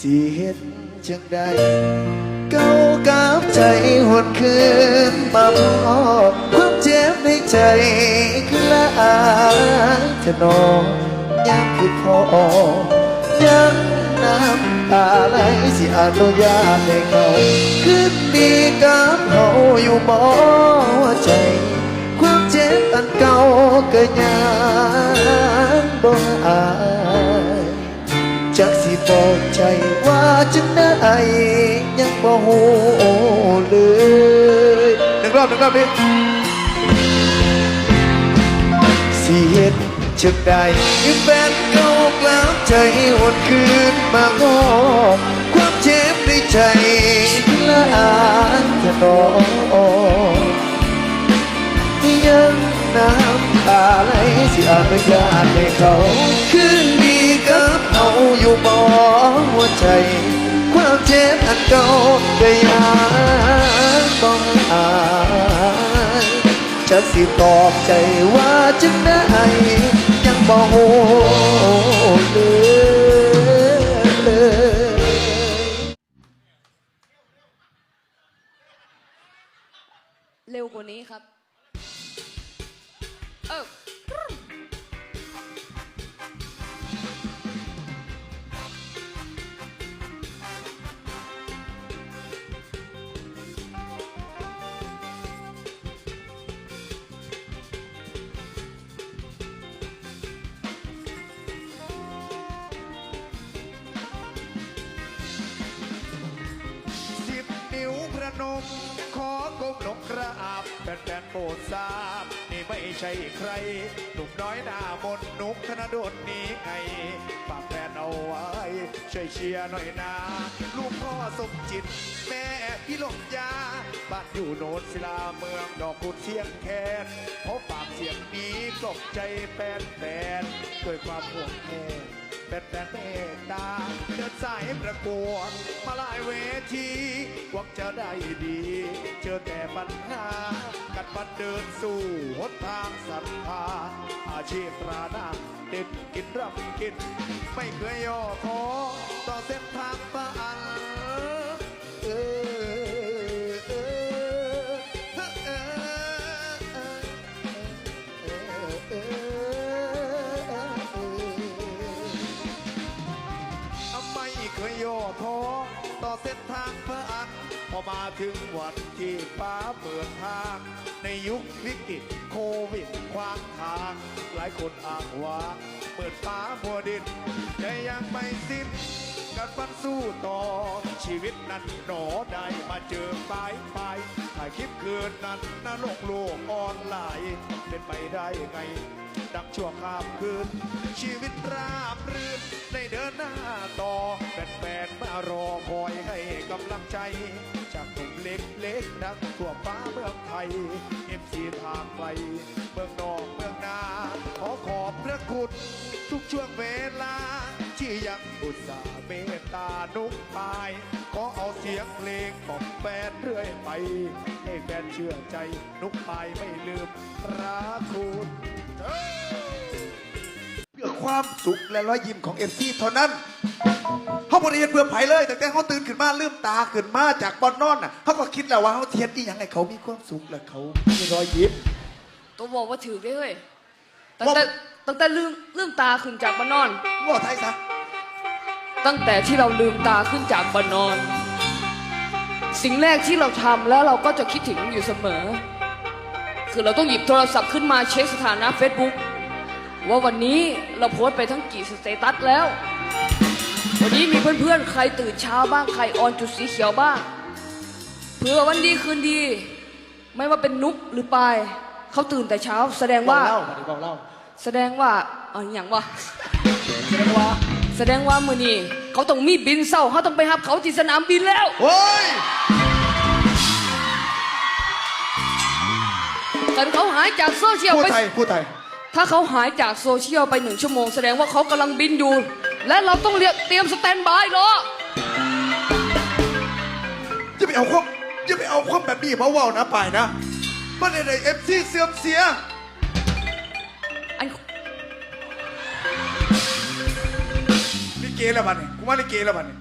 สิเห็นจังใดเก้ากับใจหวนคืนมาพอความเจ็บในใจคือละอาจะนอนยังคือพอยังน้ำตาไหลสิอนุญาตให้เขาคืนดีกับเขาอยู่บ่ใจ ความเจ็บอันเก่าก็ยังบ่อาย จักสิบอกใจว่าจังได้ยังบ่ฮู้เลยหนึ่งรอบหนึ่งรอบนี้สิเฮ็ดจังได้คือแฟนเก่ากลับใจหวนคืนมาง้อความเจ็บในใจละอาจะนอนยังน้ำตาไหลสิอนุญาตให้เขา ใจ ความเจ็บอันเก่าก็ยังต้องอายจะสิตอบใจว่าจะได้ยังบ่โหเลยเร็วกว่านี้ครับ เออ ระนม ขอกมลงกระอาบแฟนๆโปรดทราบ นี่ไม่ใช่ใครหนุ่มน้อยหน้ามนนุกธนดลนี้ไงฝากแฟนเอาไว้ ช่วยเชียร์หน่อยนะลูกพ่อสมจิต แม่พี่หลงยาบ้านอยู่โนนศิลาเมืองดอกกุดเชียงแคนขอฝากเสียงนี้กลบใจแฟนๆด้วยความห่วงแทน เป็นแฟนเมตตาเดินสายประกวดมาหลายเวทีหวังจะได้ดี เจอแต่ปัญหา กันบันเดินสู่หนทางศรัทธาอาชีพราหน้าเด็ดกินรับกิน ไม่เคยย่อท้อต่อเส้นทางฝันเออ ต่อเส้นทางพื่ออันพอมาถึงวันที่ฟ้าเปิดทาง ในยุควิกฤตโควิดขวางทาง หลายคนอ้างว่าเปิดฟ้ามัวดินแต่ยังไม่สิ้นการฟันสู้ต่อ ชีวิตนั้นหนอได้มาเจอปลายปลายถ่ายคลิปคืนนั้นนรกโลกออนไลน์เป็นไปได้ไง ดังชั่วข้ามคืน ชีวิตราบรื่นได้เดินหน้าต่อแฟนๆมารอคอย จจากหนุ่มเล็กๆดังทั่วฟ้าเมืองไทยเอ็มซีทางไกลเมืองนอกเมืองนา ขอขอบพระคุณทุกช่วงเวลา ที่ยังอุตส่าห์เมตตานุกปาย ขอเอาเสียงเพลงของแฟนเรื่อยไป ให้แฟนเชื่อใจนุกปายไม่ลืมรักคุณเพื่อความสุขและรอยยิ้มของเอฟซีเท่านั้น เขาบริเวณเพื่อไผ่เลยแต่แต่เขาตื่นขึ้นมาลืมตาขึ้นมาจากบอนนอนน่ะเขาก็คิดแล้วว่าเขาเทียนที่ยังไงเขามีความสุขและเขามีรอยยิ้ม ตัวบอกว่าถือได้เฮ้ยตั้งแต่ตั้งแต่ลืมลืมตาขึ้นจากบ้านนอน ว่าไทยซะตั้งแต่ที่เราลืมตาขึ้นจากบ้านนอน สิ่งแรกที่เราทำแล้วเราก็จะคิดถึงอยู่เสมอ คือเราต้องหยิบโทรศัพท์ขึ้นมาเช็คสถานะ Facebook ว่าวันนี้เราโพสต์ไปทั้งกี่สเตตัสแล้ว วันนี้มีเพื่อนๆ ใครตื่นเช้าบ้าง ใครออนจุดสีเขียวบ้างเพื่อวันดีคืนดี ไม่ว่าเป็นนุกหรือปายเขาตื่นแต่เช้า แสดงว่า เล่ามาดิบอกเล่าแสดงว่าเอออย่างว่าแสดงว่า แสดงว่ามือนี้เขาต้องมีบินเศร้าเขาต้องไปรับเขาที่สนามบินแล้ว โอ้ยแต่เขาหายจากโซเชียลพูดไป ไทยพูดไทย ถ้าเขาหายจากโซเชียลไปหนึ่งชั่วโมง แสดงว่าเขากำลังบินอยู่ และเราต้องเรียกเตรียมสแตนบายรอ อย่าไปเอาความอย่าไปเอาความแบบนี้มาเว่านะป่ายนะมันในเอฟซีเสื่อมเสีย อันลิเกแล้วบัดนี่กูว่าลิเกแล้วบัดนี่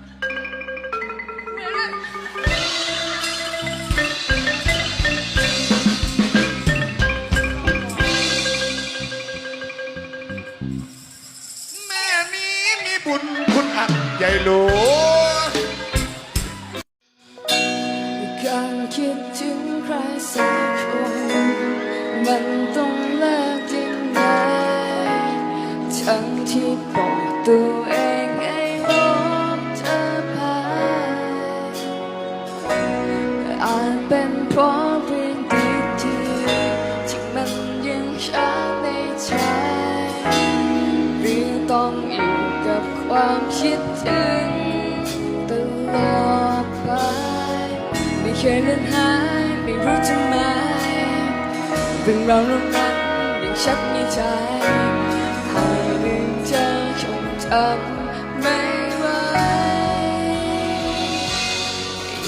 ไม่เคยเลือนหายไม่รู้ทำไมเรื่องราวเหล่านั้นยังชัดในใจให้ลืมเธอคงทำไม่ไหว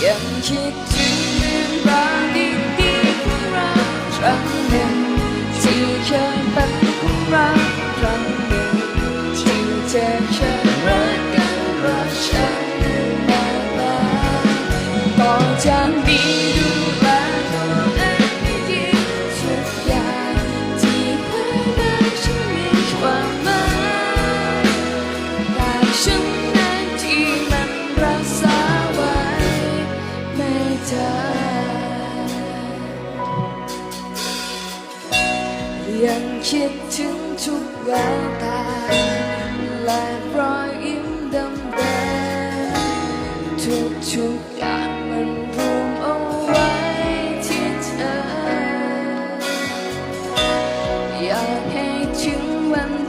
ยังคิดถึงเรื่องราวดีๆของเราครั้งหนึ่งที่เคยเป็นของเราครั้ง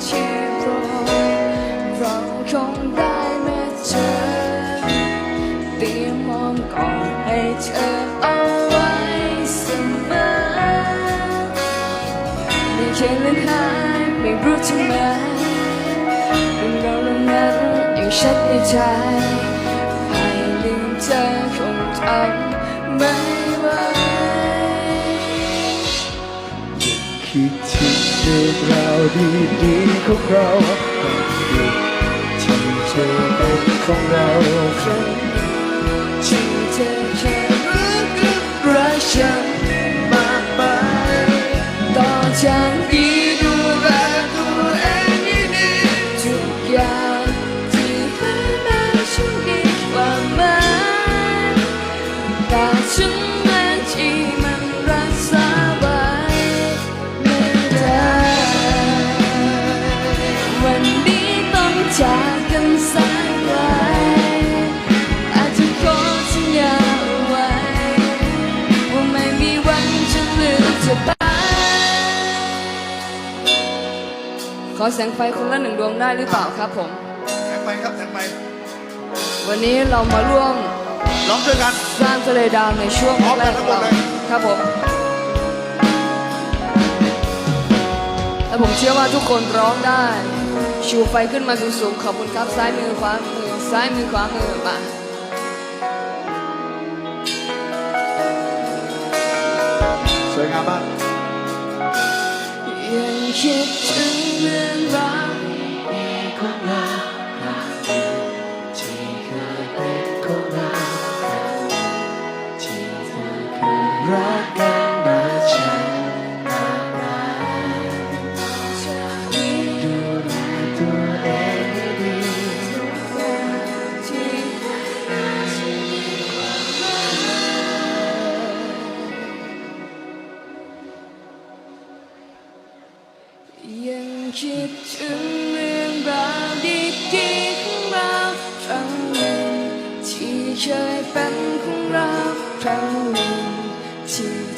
ที่รอเราคงได้เมาเจอเตรียมมองก่อนให้เธอเอาไว้เสมอไม่เคยเลือนหายไม่รู้ทำไมเรื่องราเหล่านั้นยังชัดในใจให้ลืมเธอคงทำไม่ คิดถึงเรื่องราวดีๆของเราความดีที่เธอเป็นของเราครั้งที่เธอแค่รักกับรักฉัน แสงไฟคนละหนึ่งดวงได้หรือเปล่าครับผมแทงไปครับแทงไปวันนี้เรามาร่วมร้องด้วยกันสร้างทะเลดาวในช่วงพร้อมแรกักนขทั้องงหมดเราเลยครับผมและผมเชื่อว่าทุกคนร้องได้ ชูไฟขึ้นมาสูงๆขอบคุณครับซ้ายมือขวามือซ้ายมือขวามือมาสวยงามมากยัง คิดถึงเรื่องราวในความรัก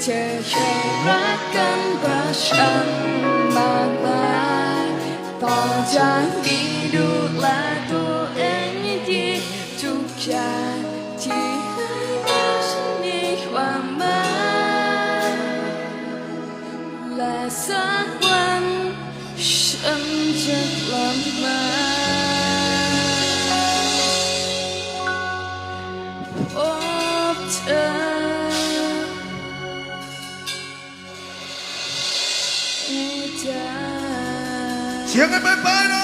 เธอเคยรักกันกว่าฉันมากมายต่อจากนี้ดูแลตัวเองดีทุกอย่างที่ให้มาฉันมีความหมายและสักวันฉันจะกลับมา ให้ได้เ